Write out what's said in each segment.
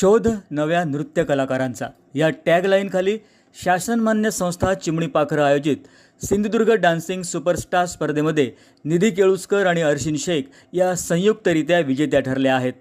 शोध नव्या नृत्य कलाकारांचा. या टॅगलाईनखाली शासनमान्य संस्था चिमणी पाखरं आयोजित सिंधुदुर्ग डान्सिंग सुपरस्टार स्पर्धेमध्ये निधी केळुसकर आणि अर्शिन शेख या संयुक्तरित्या विजेत्या ठरल्या आहेत.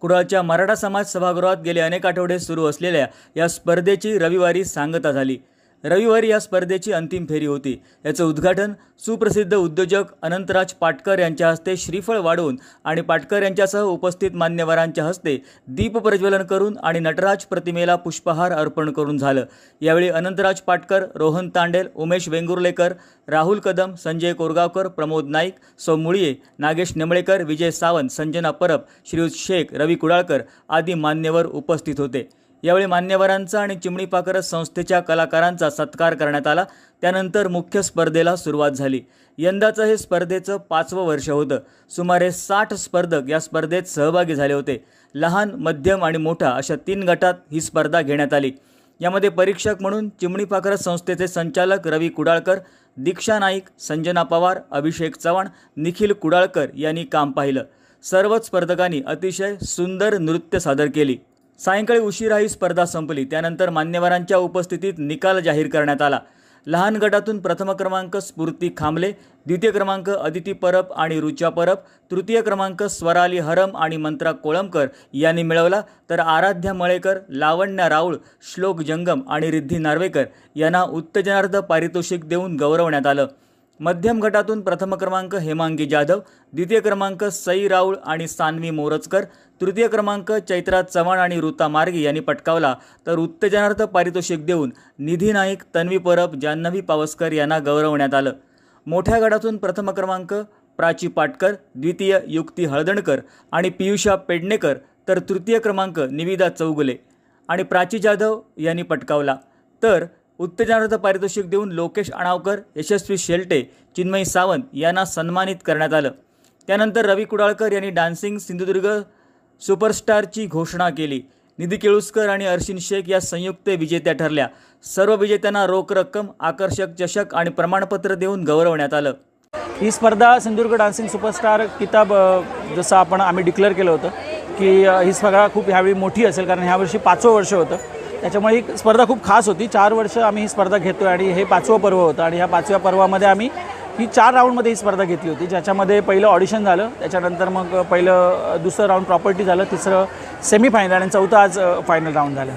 कुडाळच्या मराठा समाज सभागृहात गेले अनेक आठवडे सुरू असलेल्या या स्पर्धेची रविवारी सांगता झाली. रविवारी या स्पर्धेची अंतिम फेरी होती. याचं उद्घाटन सुप्रसिद्ध उद्योजक अनंतराज पाटकर यांच्या हस्ते श्रीफळ वाढवून आणि पाटकर यांच्यासह उपस्थित मान्यवरांच्या हस्ते दीप प्रज्वलन करून आणि नटराज प्रतिमेला पुष्पहार अर्पण करून झालं. यावेळी अनंतराज पाटकर रोहन तांडेल उमेश वेंगुर्लेकर राहुल कदम संजय कोरगावकर प्रमोद नाईक सौ मुळीये नागेश नेमळेकर विजय सावंत संजना परब श्रीयुत शेख रवी कुडाळकर आदी मान्यवर उपस्थित होते. यावेळी मान्यवरांचा आणि चिमणीपाकर संस्थेच्या कलाकारांचा सत्कार करण्यात आला. त्यानंतर मुख्य स्पर्धेला सुरुवात झाली. यंदाचं हे स्पर्धेचं पाचवं वर्ष होतं. सुमारे साठ स्पर्धक या स्पर्धेत सहभागी झाले होते. लहान मध्यम आणि मोठा अशा तीन गटात ही स्पर्धा घेण्यात आली. यामध्ये परीक्षक म्हणून चिमणीपाकर संस्थेचे संचालक रवी कुडाळकर दीक्षा नाईक संजना पवार अभिषेक चव्हाण निखिल कुडाळकर यांनी काम पाहिलं. सर्वच स्पर्धकांनी अतिशय सुंदर नृत्य सादर केली. सायंकाळी उशिरा ही स्पर्धा संपली. त्यानंतर मान्यवरांच्या उपस्थितीत निकाल जाहीर करण्यात आला. लहान गटातून प्रथम क्रमांक स्फूर्ती खांबले द्वितीय क्रमांक अदिती परब आणि रुचा परब तृतीय क्रमांक स्वराली हरम आणि मंत्रा कोळंबकर यांनी मिळवला. तर आराध्या मळेकर लावण्या राऊळ श्लोक जंगम आणि रिद्धी नार्वेकर यांना उत्तेजनार्थ पारितोषिक देऊन गौरवण्यात आलं. मध्यम गटातून प्रथम क्रमांक हेमांगी जाधव द्वितीय क्रमांक सई राऊळ आणि सान्वी मोरजकर तृतीय क्रमांक चैत्रा चव्हाण आणि ऋता मार्गी यांनी पटकावला. तर उत्तेजनार्थ पारितोषिक देऊन निधी नाईक तन्वी परब जान्हवी पावसकर यांना गौरवण्यात आलं. मोठ्या गटातून प्रथम क्रमांक प्राची पाटकर द्वितीय युक्ती हळदणकर आणि पियुषा पेडणेकर तर तृतीय क्रमांक निविदा चौगुले आणि प्राची जाधव यांनी पटकावला. तर उत्तेजनार्थ पारितोषिक देऊन लोकेश अणावकर यशस्वी शेल्टे चिन्मयी सावंत यांना सन्मानित करण्यात आलं. त्यानंतर रवी कुडाळकर यांनी डान्सिंग सिंधुदुर्ग सुपरस्टारची घोषणा केली. निधी केळुसकर आणि अर्शिन शेख या संयुक्त विजेत्या ठरल्या. सर्व विजेत्यांना रोख रक्कम आकर्षक चषक आणि प्रमाणपत्र देऊन गौरवण्यात आलं. ही स्पर्धा सिंधुदुर्ग डान्सिंग सुपरस्टार किताब जसं आपण आम्ही डिक्लेअर केलं होतं की ही स्पर्धा खूप ह्यावेळी मोठी असेल कारण ह्यावर्षी पाचवं वर्ष होतं. त्याच्यामुळे ही स्पर्धा खूप खास होती. चार वर्ष आम्ही ही स्पर्धा घेतो आणि हे पाचवं पर्व होतं आणि ह्या पाचव्या पर्वामध्ये आम्ही ही चार राऊंडमध्ये ही स्पर्धा घेतली होती. ज्याच्यामध्ये पहिलं ऑडिशन झालं त्याच्यानंतर मग पहिलं दुसरं राऊंड प्रॉपर्टी झालं तिसरं सेमीफायनल आणि चौथं आज फायनल राऊंड झालं.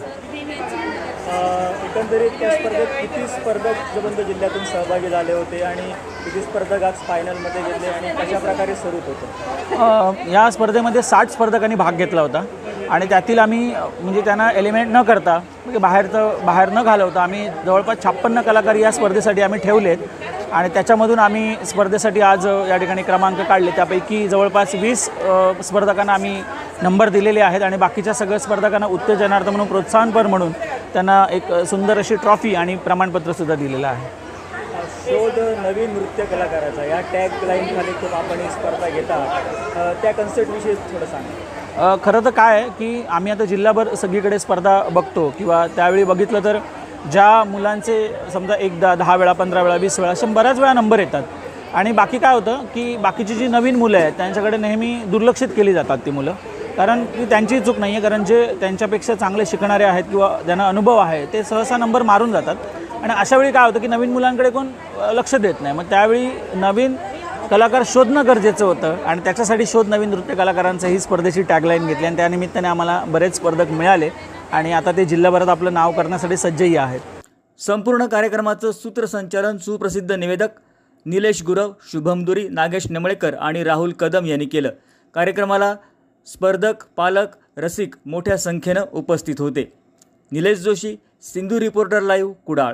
एकंदरीत त्या स्पर्धेत किती स्पर्धक जबंद जिल्ह्यातून सहभागी झाले होते आणि किती स्पर्धक आज फायनलमध्ये गेले आणि कशा प्रकारे स्वरूप होतं या स्पर्धेमध्ये साठ स्पर्धकांनी भाग घेतला होता. आणि त्यातील आम्ही म्हणजे त्यांना एलिमेंट न करता म्हणजे बाहेरचं बाहेर न घालवता आम्ही जवळपास छप्पन्न कलाकार या स्पर्धेसाठी आम्ही ठेवलेत. आणि त्याच्यामधून आम्ही स्पर्धेसाठी आज या ठिकाणी क्रमांक काढले. त्यापैकी जवळपास वीस स्पर्धकांना आम्ही नंबर दिलेले आहेत. आणि बाकीच्या सगळ्या स्पर्धकांना उत्तेजनार्थ म्हणून प्रोत्साहनपर म्हणून त्यांना एक सुंदर अशी ट्रॉफी आणि प्रमाणपत्रसुद्धा दिलेलं आहे. शोध नवीन नृत्य कलाकाराचा या टॅग लाईन खाली खूप आपण ही स्पर्धा घेता. त्या कन्सेप्टविषयी थोडं सांगा. खरं तर काय आहे की आम्ही आता जिल्हाभर सगळीकडे स्पर्धा बघतो किंवा त्यावेळी बघितलं तर ज्या मुलांचे समजा एकदा दहा वेळा पंधरा वेळा वीस वेळा असे बऱ्याच वेळा नंबर येतात. आणि बाकी काय होतं की बाकीची जी नवीन मुलं आहेत त्यांच्याकडे नेहमी दुर्लक्षित केली जातात ती मुलं. कारण ती त्यांची चूक नाही आहे कारण जे त्यांच्यापेक्षा चांगले शिकणारे आहेत किंवा ज्यांना अनुभव आहे ते सहसा नंबर मारून जातात. आणि अशा वेळी काय होतं की नवीन मुलांकडे कोण लक्ष देत नाही. मग त्यावेळी नवीन कलाकार शोधणं गरजेचं होतं आणि त्याच्यासाठी शोध नवीन नृत्य कलाकारांचं ही स्पर्धेची टॅगलाईन घेतली आणि त्यानिमित्ताने आम्हाला बरेच स्पर्धक मिळाले आणि आता ते जिल्हाभरात आपलं नाव करण्यासाठी सज्जही आहेत. संपूर्ण कार्यक्रमाचं सूत्रसंचालन सुप्रसिद्ध निवेदक निलेश गुरव शुभम दुरी नागेश नेमळेकर आणि राहुल कदम यांनी केलं. कार्यक्रमाला स्पर्धक पालक रसिक मोठ्या संख्येनं उपस्थित होते. Nilesh Joshi Sindhu reporter live Kudal.